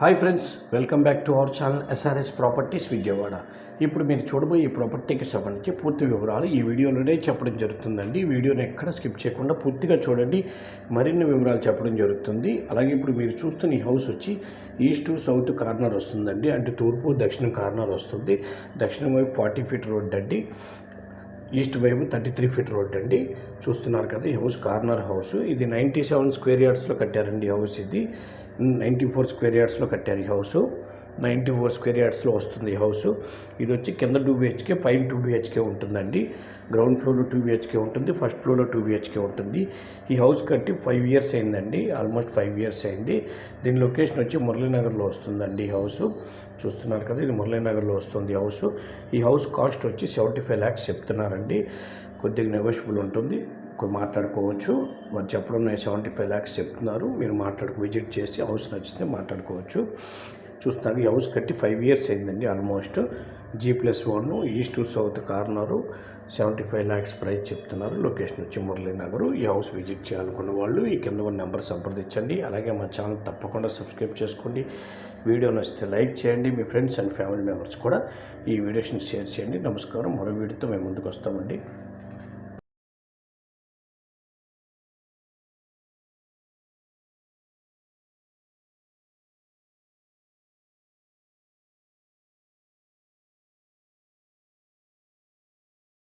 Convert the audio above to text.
Hi friends welcome back to our channel SRS properties Vijayawada. ఇప్పుడు మీరు చూడబోయే ఈ ప్రాపర్టీకి సంబంధించి పూర్తి వివరాలు ఈ వీడియోలోనే చెప్పడం జరుగుతుందండి. ఈ వీడియోని ఎక్కడ స్కిప్ చేయకుండా పూర్తిగా చూడండి. మరిన్ని వివరాలు చెప్పడం జరుగుతుంది. అలాగే ఇప్పుడు మీరు చూస్తున్న ఈ హౌస్ వచ్చి ఈస్ట్ సౌత్ కార్నర్ వస్తుందండి. అంటే తూర్పు దక్షిణం కార్నర్ వస్తుంది. దక్షిణం వైపు ఫార్టీ ఫీట్ రోడ్ అండి. ఈస్ట్ వైపు థర్టీ త్రీ ఫీట్ రోడ్ అండి. చూస్తున్నారు కదా ఈ హౌస్ కార్నర్ హౌస్ ఇది నైంటీ సెవెన్ స్క్వేర్ యార్డ్స్లో కట్టారండి హౌస్ ఇది. నైంటీ ఫోర్ స్క్వేర్ యార్డ్స్లో కట్టారు ఈ హౌస్. నైంటీ ఫోర్ స్క్వేర్ యార్డ్స్లో వస్తుంది ఈ హౌస్. ఇది వచ్చి కింద టూ బిహెచ్కే పైన టూ బిహెచ్కే ఉంటుందండి. గ్రౌండ్ ఫ్లోర్లో టూ బిహెచ్కే ఉంటుంది ఫస్ట్ ఫ్లోర్లో టూ బిహెచ్కే ఉంటుంది. ఈ హౌస్ కట్టి ఫైవ్ ఇయర్స్ అయిందండి ఆల్మోస్ట్ ఫైవ్ ఇయర్స్ అయింది. దీని లొకేషన్ వచ్చి మురళీనగర్లో వస్తుందండి ఈ హౌస్. చూస్తున్నారు కదా ఇది మురళీనగర్లో వస్తుంది ఈ హౌస్. ఈ హౌస్ కాస్ట్ వచ్చి సెవెంటీ ఫైవ్ ల్యాక్స్ చెప్తున్నారండి. కొద్దిగా నెగోషియబుల్ ఉంటుంది. మాట్లాడుకోవచ్చు. వారు చెప్పడం సెవెంటీ ఫైవ్ ల్యాక్స్ చెప్తున్నారు. మీరు మాట్లాడుకు విజిట్ చేసి హౌస్ నచ్చితే మాట్లాడుకోవచ్చు. చూస్తున్నారు ఈ హౌస్ కట్టి ఫైవ్ ఇయర్స్ అయిందండి almost. G plus one east to south corner seventy five lakhs price చెప్తున్నారు. లొకేషన్ వచ్చి మురళీ నగరు. ఈ హౌస్ విజిట్ చేయాలనుకున్న వాళ్ళు ఈ కింద ఉన్న నెంబర్ సంప్రదించండి. అలాగే మా ఛానల్ తప్పకుండా సబ్స్క్రైబ్ చేసుకోండి. వీడియో నచ్చితే లైక్ చేయండి. మీ ఫ్రెండ్స్ అండ్ ఫ్యామిలీ మెంబర్స్ కూడా ఈ వీడియోస్ని షేర్ చేయండి. నమస్కారం. మరో వీడియోతో మేము ముందుకు వస్తామండి.